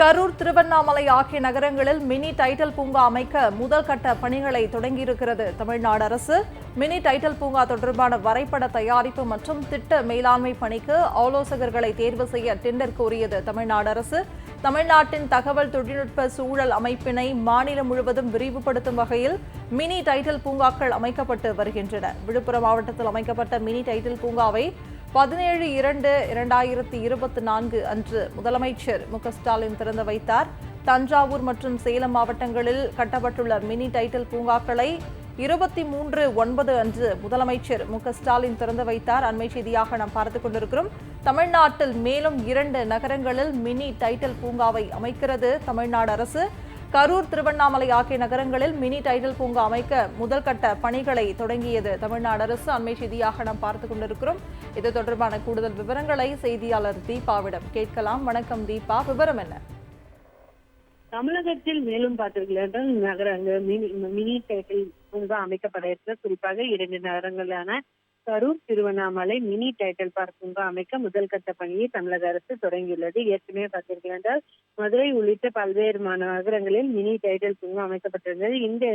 கரூர் திருவண்ணாமலை ஆகிய நகரங்களில் mini title பூங்கா அமைக்க முதல் கட்ட பணிகளை தொடங்கியிருக்கிறது. தமிழ்நாடு அரசு மினி டைட்டில் பூங்கா தொடர்பான வரைபட தயாரிப்பு மற்றும் திட்ட மேலாண்மை பணிக்கு ஆலோசகர்களை தேர்வு செய்ய டெண்டர் கோரியது. தமிழ்நாடு அரசு தமிழ்நாட்டின் தகவல் தொழில்நுட்ப சூழல் அமைப்பினை மாநிலம் முழுவதும் விரிவுபடுத்தும் வகையில் மினி டைட்டில் பூங்காக்கள் அமைக்கப்பட்டு வருகின்றன. விழுப்புரம் மாவட்டத்தில் அமைக்கப்பட்ட மினி டைட்டில் பூங்காவை பதினேழு இரண்டு இரண்டாயிரத்தி இருபத்தி நான்கு அன்று முதலமைச்சர் மு ஸ்டாலின் திறந்து வைத்தார். தஞ்சாவூர் மற்றும் சேலம் மாவட்டங்களில் கட்டப்பட்டுள்ள மினி டைட்டில் பூங்காக்களை இருபத்தி மூன்று ஒன்பது அன்று முதலமைச்சர் மு ஸ்டாலின் திறந்து வைத்தார். அண்மை செய்தியாக நாம் பார்த்துக் கொண்டிருக்கிறோம். தமிழ்நாட்டில் மேலும் இரண்டு நகரங்களில் மினி டைட்டில் பூங்காவை அமைக்கிறது தமிழ்நாடு அரசு. கரூர் திருவண்ணாமலை ஆகிய நகரங்களில் மினி டைட்டில் பூங்கா அமைக்க முதல் கட்ட பணிகளை தொடங்கியது தமிழ்நாடு அரசு. அண்மை செய்தியாக நாம் பார்த்துக் கொண்டிருக்கிறோம். இது தொடர்பான கூடுதல் விவரங்களை செய்தியாளர் தீபாவிடம் கேட்கலாம். வணக்கம் தீபா. விவரம் என்ன? தமிழகத்தில் மேலும் பார்த்தீர்கள் நகரங்கள் மினி மினி டைட்டில் பூங்கா அமைக்கப்பட இருக்கிற குறிப்பாக இரண்டு நகரங்களான கரூர் திருவண்ணாமலை மினி டைட்டில் பார்க் பூங்கா அமைக்க முதல் கட்ட பணியை தமிழக அரசு தொடங்கியுள்ளது. ஏற்கனவே பார்த்தீர்கள் என்றால் மதுரை உள்ளிட்ட பல்வேறு மா- நகரங்களில் மினி டைட்டில் பூங்கா அமைக்கப்பட்டிருந்தது. இந்த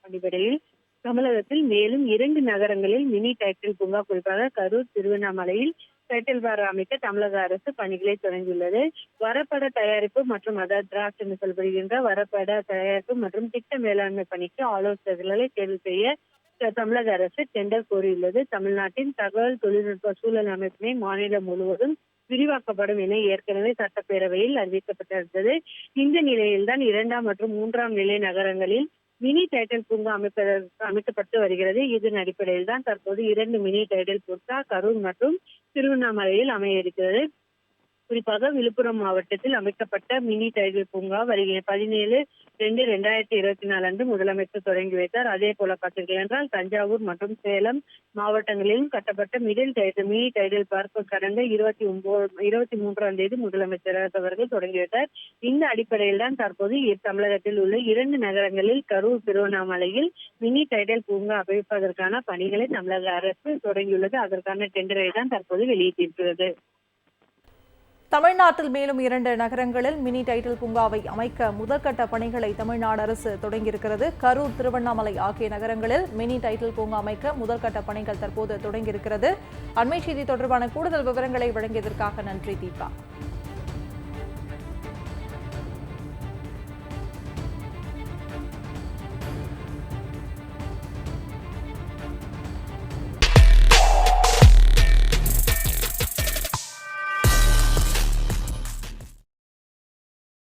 அடிப்படையில் தமிழகத்தில் மேலும் இரண்டு நகரங்களில் மினி டைட்டில் பூங்கா குறிப்பாக கரூர் திருவண்ணாமலையில் டைட்டில் பார் அமைக்க தமிழக அரசு பணிகளை தொடங்கியுள்ளது. வரப்பட தயாரிப்பு மற்றும் அதாவது டிராஃப்ட் என்று சொல்லப்படுகின்ற வரப்பட தயாரிப்பு மற்றும் திட்ட மேலாண்மை பணிக்கு ஆலோசகர்களை தேர்வு செய்ய தமிழக அரசு டெண்டர் கோரியுள்ளது. தமிழ்நாட்டின் தகவல் தொழில்நுட்ப சூழல் அமைப்பினை மாநிலம் முழுவதும் விரிவாக்கப்படும் என ஏற்கனவே சட்டப்பேரவையில் அறிவிக்கப்பட்டிருந்தது. இந்த நிலையில்தான் இரண்டாம் மற்றும் மூன்றாம் நிலை நகரங்களில் மினி டைட்டில் பூங்கா அமைப்பதற்கு அமைக்கப்பட்டு வருகிறது. இதன் அடிப்படையில் தான் தற்போது இரண்டு மினி டைட்டில் பூங்கா கரூர் மற்றும் திருவண்ணாமலையில் அமைய இருக்கிறது. குறிப்பாக விழுப்புரம் மாவட்டத்தில் அமைக்கப்பட்ட மினி டைகர் பூங்கா வருகிற பதினேழு ரெண்டு ரெண்டாயிரத்தி இருபத்தி நாலு அன்று முதலமைச்சர் தொடங்கி வைத்தார். அதே போல பார்த்தீர்கள் என்றால் தஞ்சாவூர் மற்றும் சேலம் மாவட்டங்களிலும் கட்டப்பட்ட middle Tidel mini Tidel park கடந்த இருபத்தி ஒன்பது இருபத்தி மூன்றாம் தேதி முதலமைச்சர் அவர்கள் தொடங்கி வைத்தார். இந்த அடிப்படையில் தான் தற்போது தமிழகத்தில் உள்ள இரண்டு நகரங்களில் கரூர் திருவண்ணாமலையில் மினி டைடல் பூங்கா அமைப்பதற்கான பணிகளை தமிழக அரசு தொடங்கியுள்ளது. அதற்கான டெண்டரை தான் தற்போது வெளியிட்டிருக்கிறது. தமிழ்நாட்டில் மேலும் இரண்டு நகரங்களில் மினி டைட்டில் பூங்காவை அமைக்க முதற்கட்ட பணிகளை தமிழ்நாடு அரசு தொடங்கியிருக்கிறது. கரூர் திருவண்ணாமலை ஆகிய நகரங்களில் மினி டைட்டில் பூங்கா அமைக்க முதற்கட்ட பணிகள் தற்போது தொடங்கியிருக்கிறது. அண்மை செய்தி தொடர்பான கூடுதல் விவரங்களை வழங்கியதற்காக நன்றி தீபா.